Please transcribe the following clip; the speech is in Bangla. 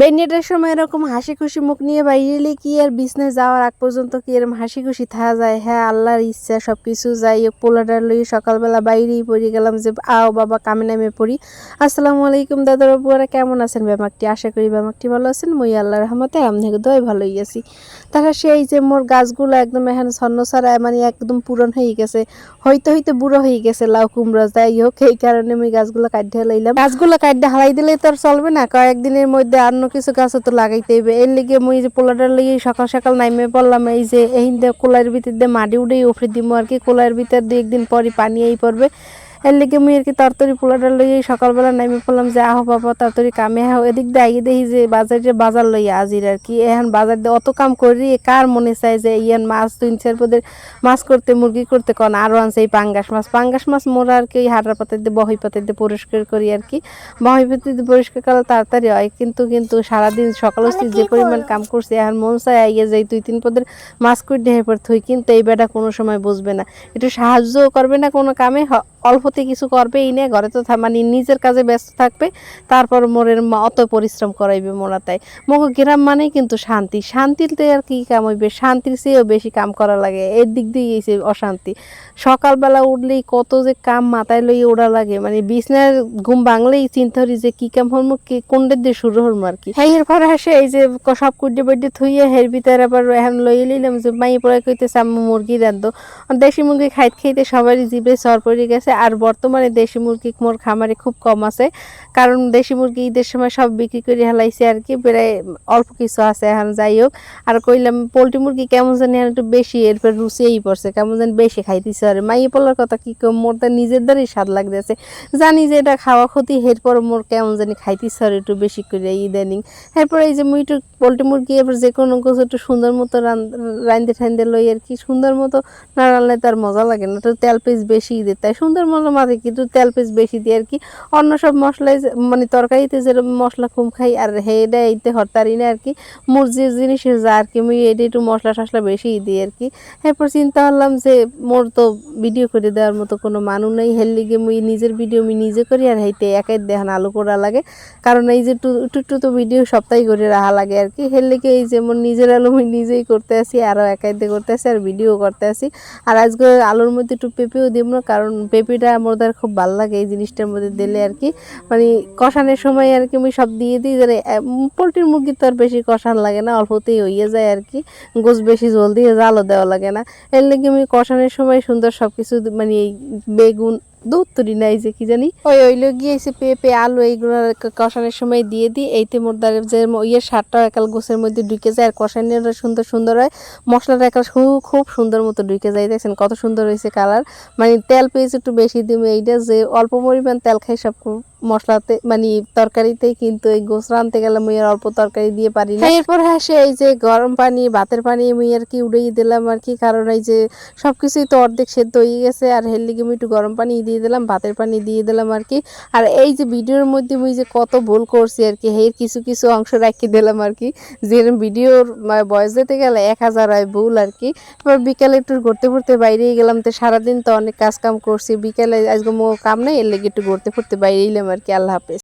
বেনিয়াটার সময় এরকম হাসি খুশি মুখ নিয়ে বাইরে কি আর বিজনেস যাওয়ার আগ পর্যন্ত কি এরকম হাসি খুশি থাকা যায়? হ্যাঁ আল্লাহর ইচ্ছা সব কিছু যাই হোক পোলাটার লই সকালবেলা বাইরেই পড়ে গেলাম যে, আও বাবা, কামে নামে পড়ি। আসসালামু আলাইকুম দাদার বুয়ারা কেমন আছেন ব্যামাকটি? আশা করি ব্যামাকটি ভালো আছেন, মই আল্লাহর রহমতে আপনাকে দয় ভালোই আছি। তারা সেই যে মোর গাছগুলো একদম এখন ছন্ন ছাড়া মানে একদম পূরণ হয়ে গেছে হয়তো হয়তো বুড়ো হয়ে গেছে লাউ, কুমড়া, যাই হোক, এই কারণে আমি গাছগুলো কাটিয়ে লাইলাম। গাছগুলো কাটিয়ে হালাই দিলে তো আর চলবে না, কয়েকদিনের মধ্যে অন্য কিছু গাছও তো লাগাইতে হইবে। এর লিগে মুই যে পোলাটার লিগে সকাল সকাল নাইমে পড়লাম, এই যে এই কোলার ভিতর দিয়ে মাটি উঠেই উফরে দিব আর কি। কোলার ভিতর দিয়ে একদিন পরই পানি এই পড়বে। এর লিগে মুই আর কি তরতরি পোলাটার লইয়ে সকালবেলা নাইমে পড়লাম যে আহ বাবা তরতরি কামে আহ। এদিক দিয়ে আগে দেখি যে বাজারে বাজার লইয়া আজির আর কি। এখন বাজার দিয়ে অত কাম করি কার মনে চায় যে ইয়ান মাছ তিন চার পদের মাছ করতে মুরগি করতে? কন আরও আনছে এই পাঙ্গাস মাছ। পাঙ্গাস মাছ মোরা আর কি হাঁটার পাতে দিয়ে বহি পাতে দিয়ে পরিষ্কার করি আর কি। বহি পাতে দিয়ে পরিষ্কার করলে তাড়াতাড়ি হয় কিন্তু কিন্তু সারাদিন সকাল যে পরিমাণ কাম করছে এখন মন চায় আইয়ে যাই দুই তিন পদের মাছ করে দেহে পর থই কিন্তু এই বেটা কোনো সময় বুঝবে না। একটু সাহায্যও করবে না কোনো কামে হ- অল্পতে কিছু করবেই না, ঘরে তো মানে নিজের কাজে ব্যস্ত থাকবে, তারপর মোরের অত পরিশ্রম করাইবে মোরা তাই। মগো গ্রাম মানেই কিন্তু শান্তি, শান্তিতে আর কি কাম হইবে, শান্তির চেয়েও বেশি কাম করা লাগে, এর দিক দিয়ে গেছে অশান্তি। সকালবেলা উঠলেই কত যে কাম মাথায় লইয়ে ওড়া লাগে মানে বিছনার ঘুম ভাঙলেই চিন্তা করি যে কি কাম হরমু, কি কোনটার দিয়ে শুরু হরমু আর কি। হ্যাঁ এরপর আসে এই যে সব কুড্ডে বড্ডে থুইয়ে হের ভিতরে আবার এখন লইয়ে লিলাম যে মাই পড়ে কইতেছে, আম্মু মুরগি রান্ধো দেশি মুরগি খাইতে খাইতে সবারই জিভে সর পড়ে গেছে, আর বর্তমানে দেশি মুরগি মোর খামারে খুব কম আছে। কারণ দেশি মুরগি ঈদের সময় সব বিক্রি করে হেলাইছে আর কি, প্রায় অল্প কিছু আছে এখন, যাই হোক। আর কইলাম, পোলট্রি মুরগি কেমন জানি আর একটু বেশি, এরপর রুচিয়েই পড়ছে, কেমন জানি বেশি খাইতেছে আর। মাইয়ে পোলার কথা কি কম, মোর তো নিজের দ্বারাই স্বাদ লাগতেছে। জানি যে এটা খাওয়া ক্ষতি, এরপর মোর কেমন জানি খাইতেছে আর একটু বেশি করে ইদানিং। এরপর এই যে মুই একটু পোলট্রি মুরগি, এবার যে কোনো কিছু একটু সুন্দর মতো রান্ধতে ঠান্দে লই আর কি, সুন্দর মতো না রান্নালে তার মজা লাগে না একটু তেল পিস বেশি দিতে তাই সুন্দর মজা মাঝে কিন্তু তেল পিস বেশি দিয়ে আর কি। অন্য সব মশলাই মানে তরকারিতে যেরকম মশলা কম খাই আর হেডা এইতে হরতারি না আর কি। মোর যে জিনিস যা আর কি মুই এটা একটু মশলা টশলা বেশি দিই আর কি। এরপর চিন্তা করলাম যে মোর তো ভিডিও করে দেওয়ার মতো কোনো মানুষ নেই। হের লিগে মুই নিজের ভিডিও আমি নিজে করি আর হেইতে একাই দেখান আলু করা লাগে। কারণ এই যে একটু একটু তো ভিডিও সপ্তাহে করে রাখা লাগে আর কি। হের লিগে এই যে মোর নিজের আলু আমি নিজেই করতে আসি আরও একাই করতে আসি, আর ভিডিও করতে আসি। আর আজকে আলুর মধ্যে একটু পেঁপেও দিব না, কারণ পেঁপেটা আমার দ্বারা খুব ভালো লাগে এই জিনিসটার মধ্যে দিলে আর কি। মানে কষানোর সময় আর কি আমি সব দিয়ে দিই যে পোলট্রির মুরগি তো আর বেশি কষান লাগে না, অল্পতেই হইয়ে যায় আর কি। গোস বেশি জল দিয়ে জালও দেওয়া লাগে না। এর লেগে আমি কষানোর সময় সুন্দর সব কিছু মানে বেগুন দুধ তুরি নাই যে কি জানি। ওই ওইলো গিয়েছে পেঁপে আলু এইগুলো কষানোর সময় দিয়ে দিই। এইতে মোর দ্বারা যে ইয়ের সারটা একাল গোছের মধ্যে ঢুকে যায় আর কষানোটা সুন্দর সুন্দর হয়। মশলাটা একাল খুব সুন্দর মতো ঢুকে যায় দেখছেন? কত সুন্দর হয়েছে কালার। মানে তেল পেয়েছে একটু বেশি দিবে এইটা যে অল্প পরিমাণ তেল খাই সব মশলাতে মানে তরকারিতে কিন্তু এই গোস রানতে গেলে মুই আর অল্প তরকারি দিয়ে পারি না। এরপর হাসে এই যে গরম পানি ভাতের পানি মুই আর কি উড়েই দিলাম আর কি কারণ এই যে সবকিছুই তো অর্ধেক সেদ্ধ হয়ে গেছে আর হের লিগে আমি একটু গরম পানি দিয়ে দিলাম, ভাতের পানি দিয়ে দিলাম আর কি আর এই যে ভিডিওর মধ্যে মুই যে কত ভুল করছি আর কি হের কিছু কিছু অংশ রাখি দিলাম আর কি যেরকম ভিডিওর বয়স যেতে গেলে এক হাজার হয় ভুল আর কি এবার বিকালে একটু ঘুরতে ঘুরতে বাইরে গেলাম, তো সারাদিন তো অনেক কাজ কাম করছি। বিকালে আজকে মো কাম নাই, এর লেগে একটু ঘুরতে ঘুরতে বাইরে এলাম আর কি আল্লাহ হাফেজ।